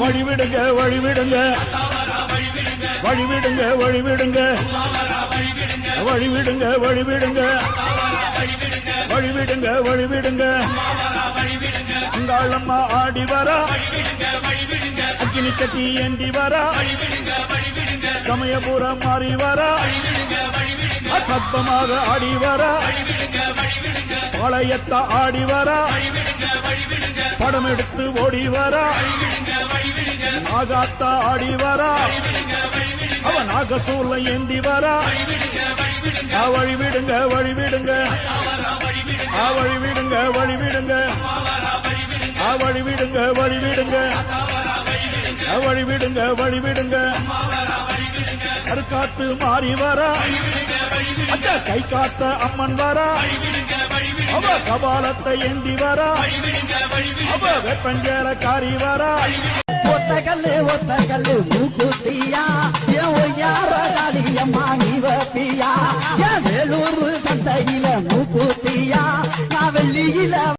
வழிவிடுங்க வழிவிடுங்க. வழிவிடுங்க வழிவிடுங்க. வழிவிடுங்க வழிவிடுங்க. வழிவிடுங்க வழிவிடுங்க. அங்காளம்மா ஆடி வரா. அக்கினி கட்டி ஏந்தி வரா. சமயபுரம் மாறி வரா. அசத்தமாக ஆடி வரா. பாளையத்த ஆடி வரா. படம் எடுத்து ஓடி வரா. நாகாத்தா ஆடி வரா. அவன் நாகசூல ஏந்தி வரா. ஆ, வழி விடுங்க வழி விடுங்க ஆ, வழி விடுங்க வழி விடுங்க வழி விடுங்க வழி விடுங்க வழி விடுங்க வழி விடுங்க கருக்காத்து மாறி வரா. கை காத்த அம்மன் வரா. அவ கபாலத்தை ஏந்தி வரா. அவ வெப்பஞ்சேர காரி வரா. ஒத்தகல்லு ஒத்தகல்லு மூக்குத்தியா. என் ஒய்யார காளியம்மா நீ வப்பியா என் வேலூர் சந்தையில மூக்குத்தியா. நான் வெள்ளியில